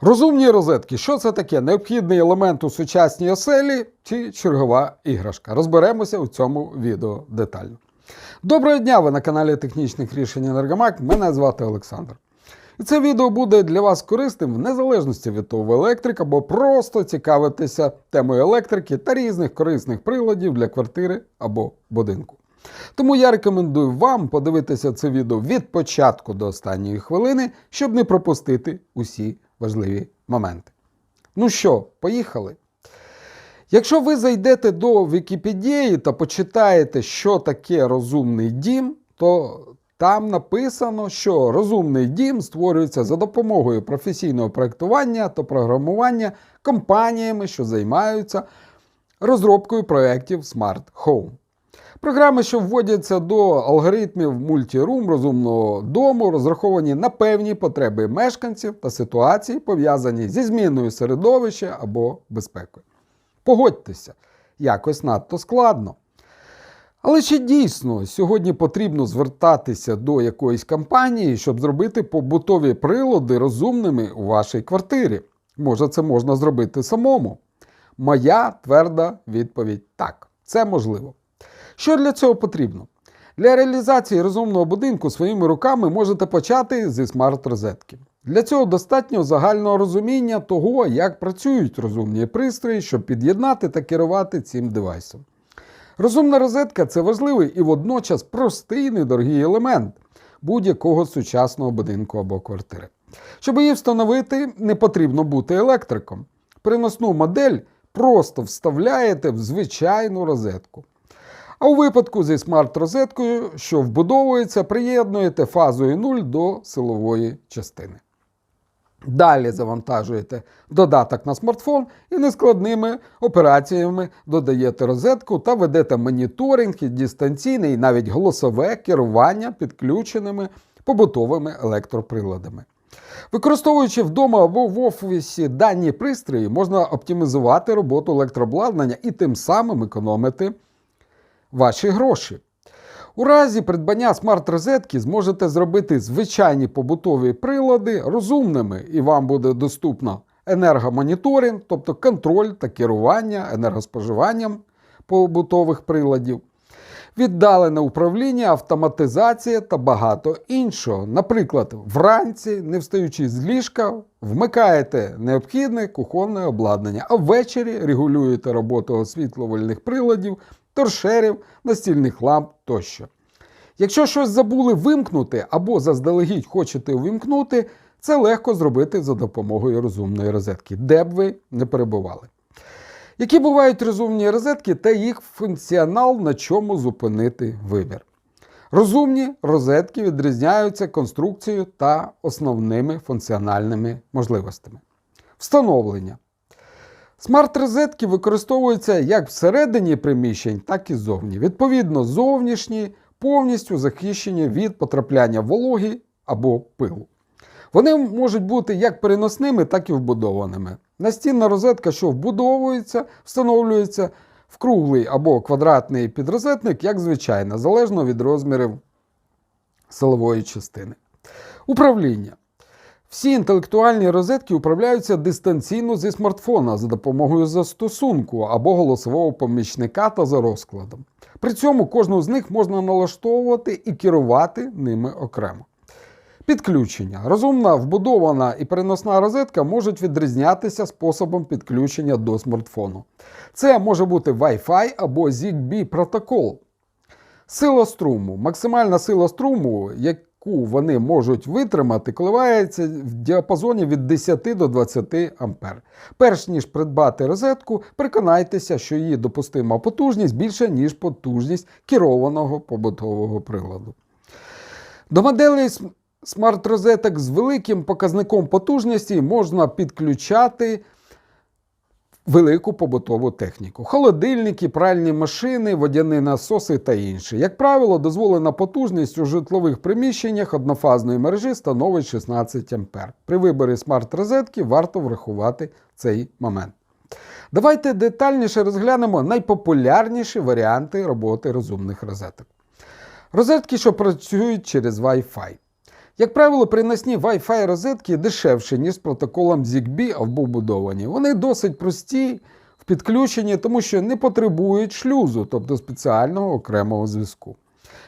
Розумні розетки. Що це таке? Необхідний елемент у сучасній оселі чи чергова іграшка? Розберемося у цьому відео детально. Доброго дня! Ви на каналі Технічних рішень Енергомак. Мене звати Олександр. І це відео буде для вас корисним в незалежності від того, ви електрик або просто цікавитеся темою електрики та різних корисних приладів для квартири або будинку. Тому я рекомендую вам подивитися це відео від початку до останньої хвилини, щоб не пропустити усі важливі моменти. Ну що, поїхали? Якщо ви зайдете до Вікіпедії та почитаєте, що таке розумний дім, то там написано, що розумний дім створюється за допомогою професійного проєктування та програмування компаніями, що займаються розробкою проєктів Smart Home. Програми, що вводяться до алгоритмів мультірум розумного дому, розраховані на певні потреби мешканців та ситуації, пов'язані зі зміною середовища або безпекою. Погодьтеся, якось надто складно. Але чи дійсно сьогодні потрібно звертатися до якоїсь компанії, щоб зробити побутові прилади розумними у вашій квартирі? Може, це можна зробити самому? Моя тверда відповідь так, це можливо. Що для цього потрібно? Для реалізації розумного будинку своїми руками можете почати зі смарт-розетки. Для цього достатньо загального розуміння того, як працюють розумні пристрої, щоб під'єднати та керувати цим девайсом. Розумна розетка це важливий і водночас простий недорогий елемент будь-якого сучасного будинку або квартири. Щоб її встановити, не потрібно бути електриком. Переносну модель просто вставляєте в звичайну розетку. А у випадку зі смарт-розеткою, що вбудовується, приєднуєте фазою 0 до силової частини. Далі завантажуєте додаток на смартфон і нескладними операціями додаєте розетку та ведете моніторинг і дистанційне і навіть голосове керування підключеними побутовими електроприладами. Використовуючи вдома або в офісі дані пристрої, можна оптимізувати роботу електрообладнання і тим самим економити ваші гроші. У разі придбання смарт-розетки зможете зробити звичайні побутові прилади розумними, і вам буде доступно енергомоніторинг, тобто контроль та керування енергоспоживанням побутових приладів, віддалене управління, автоматизація та багато іншого. Наприклад, вранці, не встаючи з ліжка, вмикаєте необхідне кухонне обладнання, а ввечері регулюєте роботу освітлювальних приладів, торшерів, настільних ламп тощо. Якщо щось забули вимкнути або заздалегідь хочете увімкнути, це легко зробити за допомогою розумної розетки, де б ви не перебували. Які бувають розумні розетки та їх функціонал, на чому зупинити вибір. Розумні розетки відрізняються конструкцією та основними функціональними можливостями. Встановлення. Смарт-розетки використовуються як всередині приміщень, так і зовні. Відповідно, зовнішні повністю захищені від потрапляння вологи або пилу. Вони можуть бути як переносними, так і вбудованими. Настінна розетка, що вбудовується, встановлюється в круглий або квадратний підрозетник, як звичайно, залежно від розмірів силової частини. Управління. Всі інтелектуальні розетки управляються дистанційно зі смартфона за допомогою застосунку або голосового помічника та за розкладом. При цьому кожну з них можна налаштовувати і керувати ними окремо. Підключення. Розумна, вбудована і переносна розетка можуть відрізнятися способом підключення до смартфону. Це може бути Wi-Fi або ZigBee протокол. Сила струму. Максимальна сила струму, яку вони можуть витримати, коливається в діапазоні від 10 до 20 А. Перш ніж придбати розетку, переконайтеся, що її допустима потужність більша, ніж потужність керованого побутового приладу. До моделей смарт-розеток з великим показником потужності можна підключати велику побутову техніку: холодильники, пральні машини, водяні насоси та інше. Як правило, дозволена потужність у житлових приміщеннях однофазної мережі становить 16 А. При виборі смарт-розетки варто врахувати цей момент. Давайте детальніше розглянемо найпопулярніші варіанти роботи розумних розеток. Розетки, що працюють через Wi-Fi. Як правило, приносні Wi-Fi розетки дешевші, ніж з протоколом ZigBee або вбудовані. Вони досить прості в підключенні, тому що не потребують шлюзу, тобто спеціального окремого зв'язку.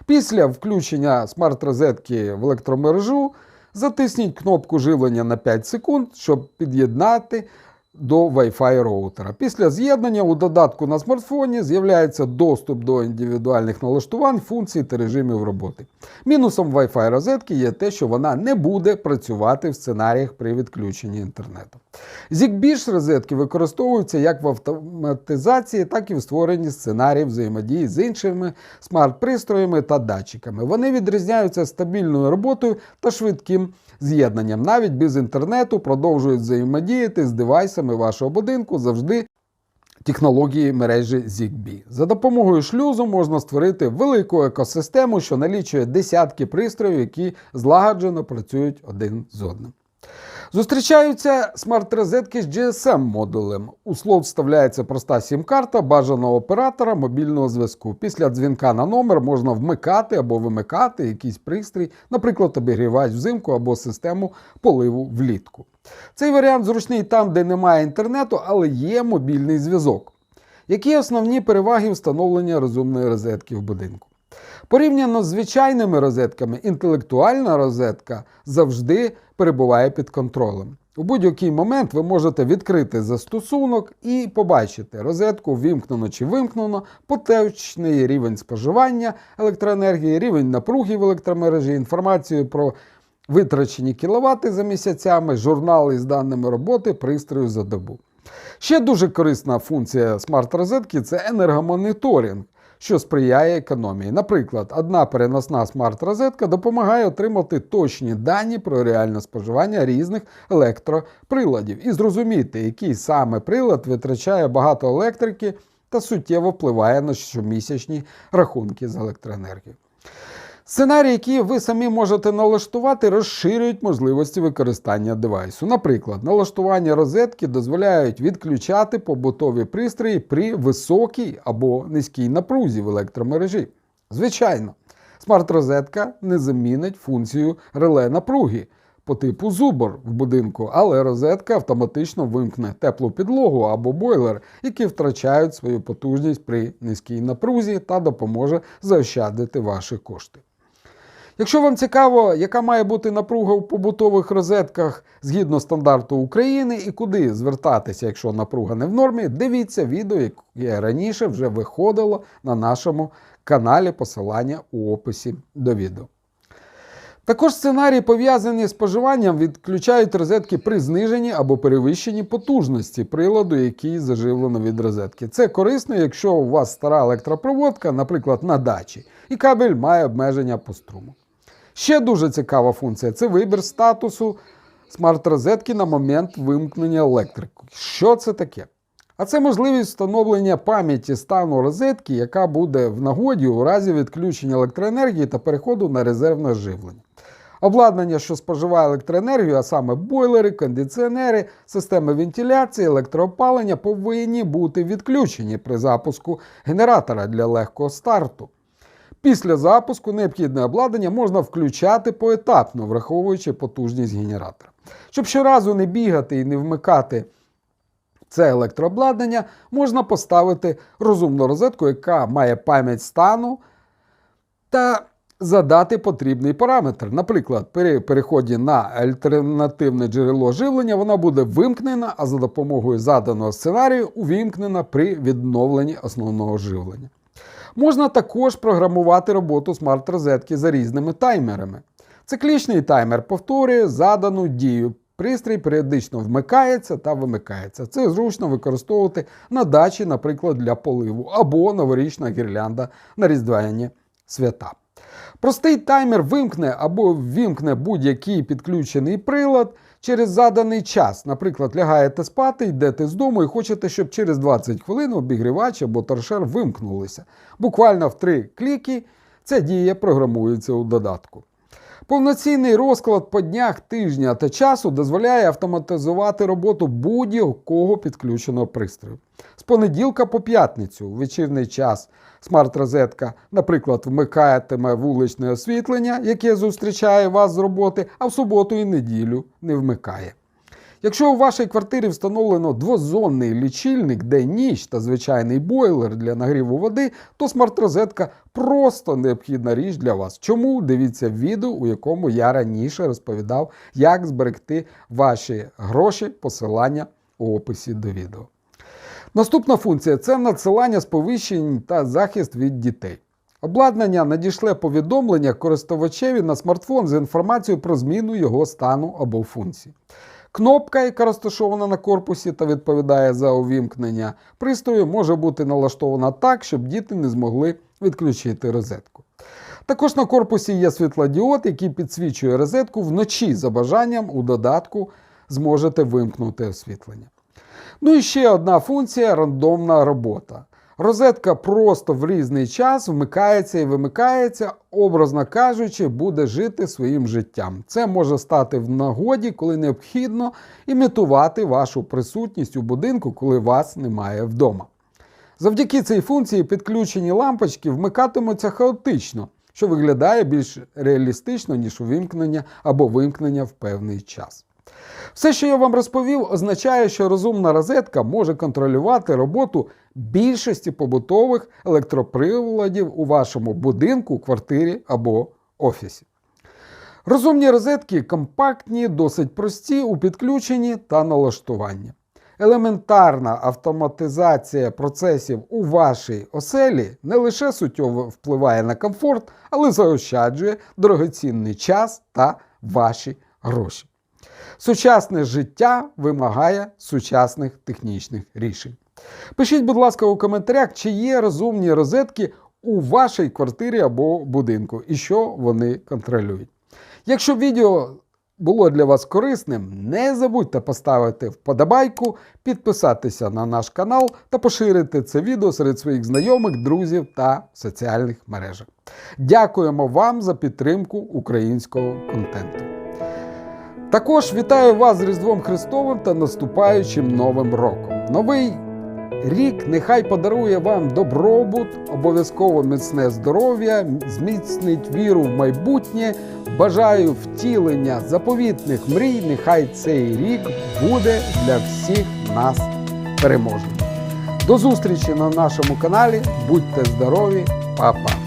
Після включення смарт-розетки в електромережу затисніть кнопку живлення на 5 секунд, щоб під'єднати до Wi-Fi роутера. Після з'єднання у додатку на смартфоні з'являється доступ до індивідуальних налаштувань, функцій та режимів роботи. Мінусом Wi-Fi розетки є те, що вона не буде працювати в сценаріях при відключенні інтернету. ZigBee розетки використовуються як в автоматизації, так і в створенні сценаріїв взаємодії з іншими смарт-пристроями та датчиками. Вони відрізняються стабільною роботою та швидким з'єднанням. Навіть без інтернету продовжують взаємодіяти з девайсами вашого будинку завжди. Технології мережі ZigBee. За допомогою шлюзу можна створити велику екосистему, що налічує десятки пристроїв, які злагоджено працюють один з одним. Зустрічаються смарт-розетки з GSM-модулем. У слот вставляється проста сім-карта бажаного оператора мобільного зв'язку. Після дзвінка на номер можна вмикати або вимикати якийсь пристрій, наприклад, обігрівач взимку або систему поливу влітку. Цей варіант зручний там, де немає інтернету, але є мобільний зв'язок. Які основні переваги встановлення розумної розетки в будинку? Порівняно з звичайними розетками, інтелектуальна розетка завжди перебуває під контролем. У будь-який момент ви можете відкрити застосунок і побачити розетку ввімкнено чи вимкнено, поточний рівень споживання електроенергії, рівень напруги в електромережі, інформацію про витрачені кіловати за місяцями, журнали з даними роботи, пристрою за добу. Ще дуже корисна функція смарт-розетки це енергомоніторинг, що сприяє економії. Наприклад, одна переносна смарт-розетка допомагає отримати точні дані про реальне споживання різних електроприладів і зрозуміти, який саме прилад витрачає багато електрики та суттєво впливає на щомісячні рахунки з електроенергією. Сценарії, які ви самі можете налаштувати, розширюють можливості використання девайсу. Наприклад, налаштування розетки дозволяють відключати побутові пристрої при високій або низькій напрузі в електромережі. Звичайно, смарт-розетка не замінить функцію реле напруги по типу зубор в будинку, але розетка автоматично вимкне теплу підлогу або бойлер, які втрачають свою потужність при низькій напрузі та допоможе заощадити ваші кошти. Якщо вам цікаво, яка має бути напруга у побутових розетках згідно стандарту України і куди звертатися, якщо напруга не в нормі, дивіться відео, яке раніше вже виходило на нашому каналі посилання у описі до відео. Також сценарії, пов'язані з споживанням, відключають розетки при зниженні або перевищенні потужності приладу, який заживлено від розетки. Це корисно, якщо у вас стара електропроводка, наприклад, на дачі, і кабель має обмеження по струму. Ще дуже цікава функція це вибір статусу смарт-розетки на момент вимкнення електрики. Що це таке? А це можливість встановлення пам'яті стану розетки, яка буде в нагоді у разі відключення електроенергії та переходу на резервне живлення. Обладнання, що споживає електроенергію, а саме бойлери, кондиціонери, системи вентиляції, електроопалення, повинні бути відключені при запуску генератора для легкого старту. Після запуску необхідне обладнання можна включати поетапно, враховуючи потужність генератора. Щоб щоразу не бігати і не вмикати це електрообладнання, можна поставити розумну розетку, яка має пам'ять стану та задати потрібний параметр. Наприклад, при переході на альтернативне джерело живлення вона буде вимкнена, а за допомогою заданого сценарію увімкнена при відновленні основного живлення. Можна також програмувати роботу смарт-розетки за різними таймерами. Циклічний таймер повторює задану дію. Пристрій періодично вмикається та вимикається. Це зручно використовувати на дачі, наприклад, для поливу, або новорічна гірлянда на різдвяні свята. Простий таймер вимкне або ввімкне будь-який підключений прилад через заданий час. Наприклад, лягаєте спати, йдете з дому і хочете, щоб через 20 хвилин обігрівач або торшер вимкнулися. Буквально в три кліки ця дія програмується у додатку. Повноцінний розклад по днях тижня та часу дозволяє автоматизувати роботу будь-якого підключеного пристрою. З понеділка по п'ятницю, у вечірній час, смарт-розетка, наприклад, вмикатиме вуличне освітлення, яке зустрічає вас з роботи, а в суботу і неділю не вмикає. Якщо у вашій квартирі встановлено двозонний лічильник, день-ніч та звичайний бойлер для нагріву води, то смарт-розетка просто необхідна річ для вас. Чому? Дивіться відео, у якому я раніше розповідав, як зберегти ваші гроші, посилання у описі до відео. Наступна функція це надсилання сповіщень та захист від дітей. Обладнання надішле повідомлення користувачеві на смартфон з інформацією про зміну його стану або функції. Кнопка, яка розташована на корпусі та відповідає за увімкнення пристрою, може бути налаштована так, щоб діти не змогли відключити розетку. Також на корпусі є світлодіод, який підсвічує розетку вночі за бажанням у додатку зможете вимкнути освітлення. Ну і ще одна функція рандомна робота. Розетка просто в різний час вмикається і вимикається, образно кажучи, буде жити своїм життям. Це може стати в нагоді, коли необхідно імітувати вашу присутність у будинку, коли вас немає вдома. Завдяки цій функції підключені лампочки вмикатимуться хаотично, що виглядає більш реалістично, ніж увімкнення або вимкнення в певний час. Все, що я вам розповів, означає, що розумна розетка може контролювати роботу більшості побутових електроприладів у вашому будинку, квартирі або офісі. Розумні розетки компактні, досить прості у підключенні та налаштуванні. Елементарна автоматизація процесів у вашій оселі не лише суттєво впливає на комфорт, але заощаджує дорогоцінний час та ваші гроші. Сучасне життя вимагає сучасних технічних рішень. Пишіть, будь ласка, у коментарях, чи є розумні розетки у вашій квартирі або будинку і що вони контролюють. Якщо відео було для вас корисним, не забудьте поставити вподобайку, підписатися на наш канал та поширити це відео серед своїх знайомих, друзів та соціальних мережах. Дякуємо вам за підтримку українського контенту. Також вітаю вас з Різдвом Христовим та наступаючим Новим роком. Новий рік нехай подарує вам добробут, обов'язково міцне здоров'я, зміцнить віру в майбутнє. Бажаю втілення заповітних мрій. Нехай цей рік буде для всіх нас переможним. До зустрічі на нашому каналі. Будьте здорові, па-па!